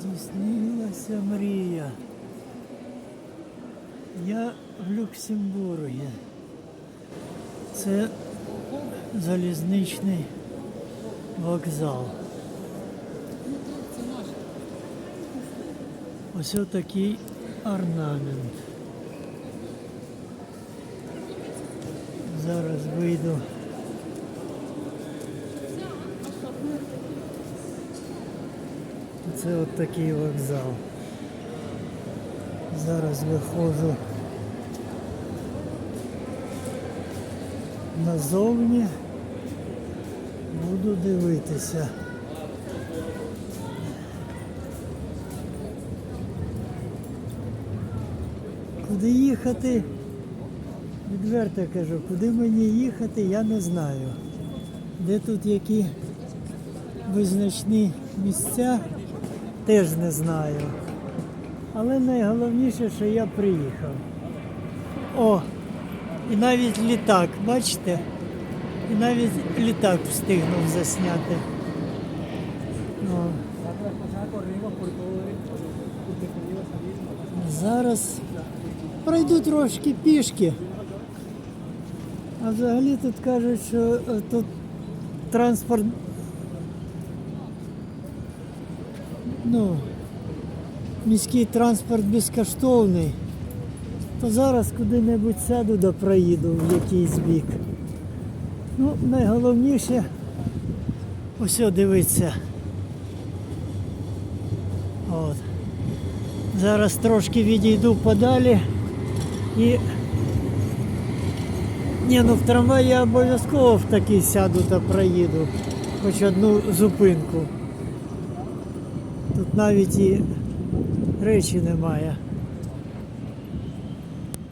Здійснилася мрія. Я в Люксембургі. Це залізничний вокзал. Ось такий орнамент. Зараз вийду. Це от такий вокзал. Зараз виходжу назовні, буду дивитися. Куди їхати? Відверто кажу, куди мені їхати, я не знаю. Де тут які визначні місця, теж не знаю. Але найголовніше, що я приїхав. О, і навіть літак, бачите? І навіть літак встигнув засняти. О. Зараз пройду трошки пішки. А взагалі тут кажуть, що е, тут транспорт. Ну, міський транспорт безкоштовний. То зараз куди-небудь сяду да проїду в якийсь бік. Ну, найголовніше ось дивиться. От. Зараз трошки відійду подалі і. Ні, ну в трамвай я обов'язково в такий сяду та проїду. Хоч одну зупинку. Тут навіть і речі немає.